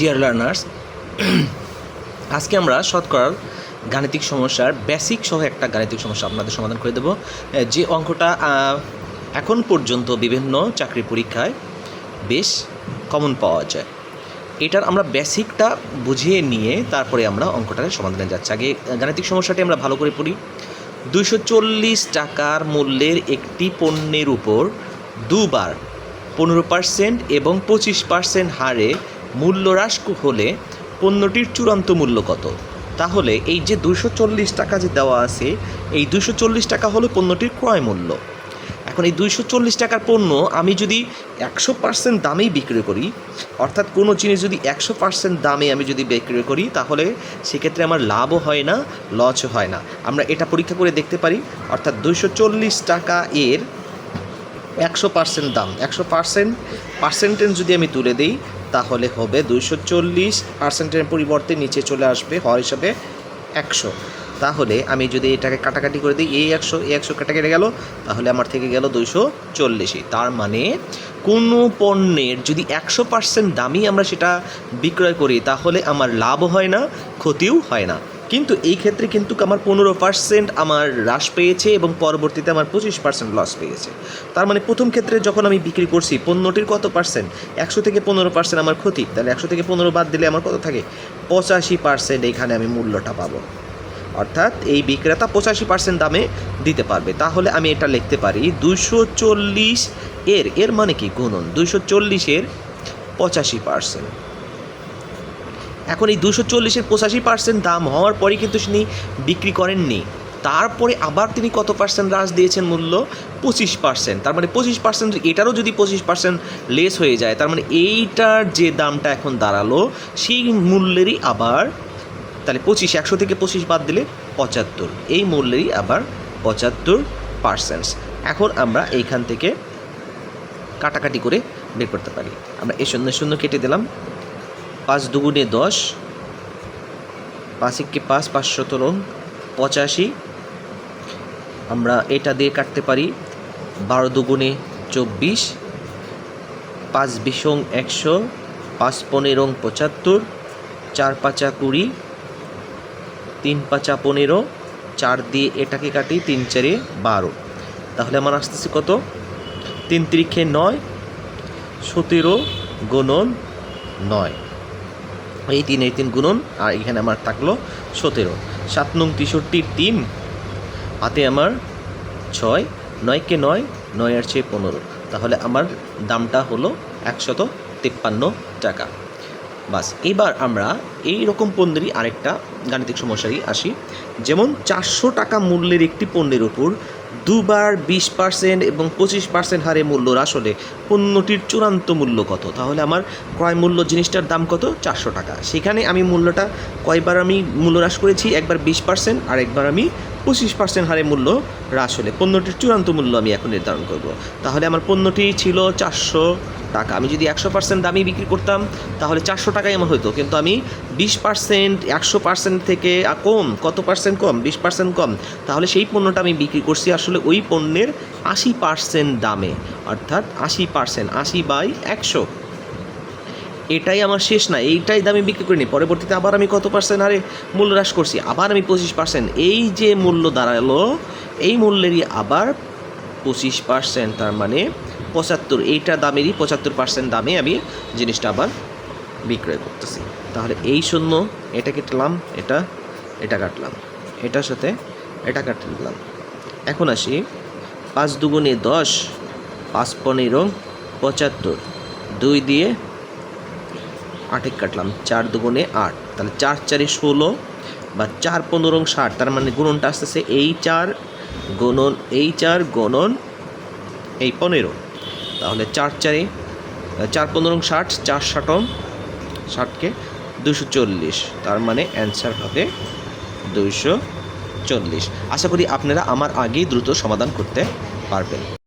Dear learners আজকে আমরা শতকরার গাণিতিক সমস্যার বেসিক সহ একটা গাণিতিক সমস্যা আপনাদের সমাধান করে দেব। যে অঙ্কটা এখন পর্যন্ত বিভিন্ন চাকরি পরীক্ষায় বেশ কমন পাওয়া যায়। এটার আমরা বেসিকটা বুঝিয়ে নিয়ে তারপরে আমরা অঙ্কটার সমাধানে যাচ্ছি। আগে গাণিতিক সমস্যাটি আমরা ভালো করে পড়ি। দুইশো চল্লিশ টাকার মূল্যের একটি পণ্যের উপর দুবার পনেরো পার্সেন্ট এবং পঁচিশ পার্সেন্ট হারে মূল্য হ্রাস হলে পণ্যটির চূড়ান্ত মূল্য কত? তাহলে এই যে দুশো চল্লিশ টাকা যে দেওয়া আছে, এই দুশো চল্লিশ টাকা হলো পণ্যটির ক্রয় মূল্য। এখন এই দুইশো চল্লিশ টাকার পণ্য আমি যদি একশো পার্সেন্ট দামেই বিক্রি করি, অর্থাৎ কোনো জিনিস যদি একশো পার্সেন্ট দামে আমি যদি বিক্রি করি, তাহলে সেক্ষেত্রে আমার লাভও হয় না, লসও হয় না। আমরা এটা পরীক্ষা করে দেখতে পারি, অর্থাৎ দুইশো চল্লিশ টাকা এর একশো পার্সেন্ট দাম, একশো পার্সেন্ট পার্সেন্টেজ যদি আমি তুলে দিই তাহলে হবে দুইশো চল্লিশ পার্সেন্টের পরিবর্তে নিচে চলে আসবে, হর হিসাবে একশো। তাহলে আমি যদি এটাকে কাটাকাটি করে দিই, এই একশো এই একশো কাটা কেটে গেল, তাহলে আমার থেকে গেল দুইশো চল্লিশই তার মানে কোনো পণ্যের যদি একশো পার্সেন্ট দামই আমরা সেটা বিক্রয় করি, তাহলে আমার লাভও হয় না, ক্ষতিও হয় না। কিন্তু এই ক্ষেত্রে কিন্তু আমার পনেরো পার্সেন্ট আমার হ্রাস পেয়েছে এবং পরবর্তীতে আমার পঁচিশ পার্সেন্ট লস পেয়েছে। তার মানে প্রথম ক্ষেত্রে যখন আমি বিক্রি করছি, পণ্যটির কত পার্সেন্ট একশো থেকে পনেরো পার্সেন্ট আমার ক্ষতি। তাহলে একশো থেকে পনেরো বাদ দিলে আমার কত থাকে? পঁচাশি পার্সেন্ট এইখানে আমি মূল্যটা পাবো। অর্থাৎ এই বিক্রেতা পঁচাশি পার্সেন্ট দামে দিতে পারবে। তাহলে আমি এটা লিখতে পারি দুশো চল্লিশ এর এর মানে কি? গুণন দুশো চল্লিশের পঁচাশি পার্সেন্ট এখন এই দুশো চল্লিশের পঁচাশি পার্সেন্ট দাম হওয়ার পরে কিন্তু তিনি বিক্রি করেননি। তারপরে আবার তিনি কত পার্সেন্ট হ্রাস দিয়েছেন মূল্য? পঁচিশ পার্সেন্ট তার মানে পঁচিশ পার্সেন্ট এটারও যদি পঁচিশ পার্সেন্ট লেস হয়ে যায়, তার মানে এইটার যে দামটা এখন দাঁড়াল, সেই মূল্যেরই আবার, তাহলে পঁচিশ, একশো থেকে পঁচিশ বাদ দিলে পঁচাত্তর। এই মূল্যেরই আবার পঁচাত্তর পার্সেন্টস এখন আমরা এইখান থেকে কাটাকাটি করে বের করতে পারি। আমরা এই শূন্য শূন্য কেটে দিলাম। পাঁচ দুগুণে দশ। পাঁচ একে পাঁচ পাঁচশো তরুণ পঁচাশি। আমরা এটা দিয়ে কাটতে পারি বারো দুগুণে চব্বিশ। পাঁচ বিশং একশো, পাঁচ পনেরো পঁচাত্তর, চার পাঁচা কুড়ি, তিন পাঁচা পনেরো, চার দিয়ে এটাকে কাটি তিন চারে বারো। তাহলে আমার আসতেছে কত? তিন তিরিখে নয়, সতেরো গুণন নয়। এই তিন এই তিন গুণন, আর এখানে আমার থাকল সতেরো। সাত নং তেষট্টির তিন, হাতে আমার ছয়, নয়কে নয় নয় আর ছয় পনেরো। তাহলে আমার দামটা হলো একশত তিপ্পান্ন টাকা। বাস, এবার আমরা এই রকম পণ্যেরই আরেকটা গাণিতিক সমস্যায় আসি। যেমন চারশো টাকা মূল্যের একটি পণ্যের উপর দুবার বিশ পার্সেন্ট এবং পঁচিশ পার্সেন্ট হারে মূল্য হ্রাস হলে পণ্যটির চূড়ান্ত মূল্য কত? তাহলে আমার ক্রয় মূল্য জিনিসটার দাম কত? চারশো টাকা। সেখানে আমি মূল্যটা কয়বার আমি মূল্য হ্রাস করেছি? একবার বিশ পার্সেন্ট আর একবার আমি পঁচিশ পার্সেন্ট হারে মূল্য হ্রাস হলে পণ্যটির চূড়ান্ত মূল্য আমি এখন নির্ধারণ করব। তাহলে আমার পণ্যটি ছিল চারশো টাকা। আমি যদি একশো পার্সেন্ট দামি বিক্রি করতাম, তাহলে চারশো টাকাই আমার হতো কিন্তু আমি বিশ পার্সেন্ট একশো পার্সেন্ট থেকে কম, কত পার্সেন্ট কম, বিশ পার্সেন্ট কম, তাহলে সেই পণ্যটা আমি বিক্রি করছি আসলে ওই পণ্যের আশি পার্সেন্ট দামে। অর্থাৎ আশি পার্সেন্ট আশি বাই একশো। এটাই আমার শেষ না, এইটাই দামে বিক্রি করিনি। পরবর্তীতে আবার আমি কত পার্সেন্ট হারে মূল্য হ্রাস করছি? আবার আমি পঁচিশ পার্সেন্ট এই যে মূল্য দাঁড়াল, এই মূল্যেরই আবার পঁচিশ পার্সেন্ট তার মানে পঁচাত্তর। এইটা দামেরই পঁচাত্তর পার্সেন্ট দামে আমি জিনিসটা আবার বিক্রয় করতেছি। তাহলে এই শূন্য, এটা কাটলাম, এটা এটা কাটলাম। এটার সাথে এটা কাটে দিলাম এখন আসি, পাঁচ দুগুণে দশ, পাঁচ পনেরো, পঁচাত্তর। দুই দিয়ে আটেক কাটলাম, চার দুগুণে আট। তাহলে চার, চারে ষোলো বা চার পনেরো ষাট তার মানে গুণনটা আসতেছে এই চার গুণন, এই চার গুণন এই পনেরো। তাহলে চার, চারে, চার পনেরো ষাট চার ষাটম ষাটকে দুশো চল্লিশ। তার মানে অ্যান্সার হবে দুইশো চল্লিশ। আশা করি আপনারা আমার আগেই দ্রুত সমাধান করতে পারবেন।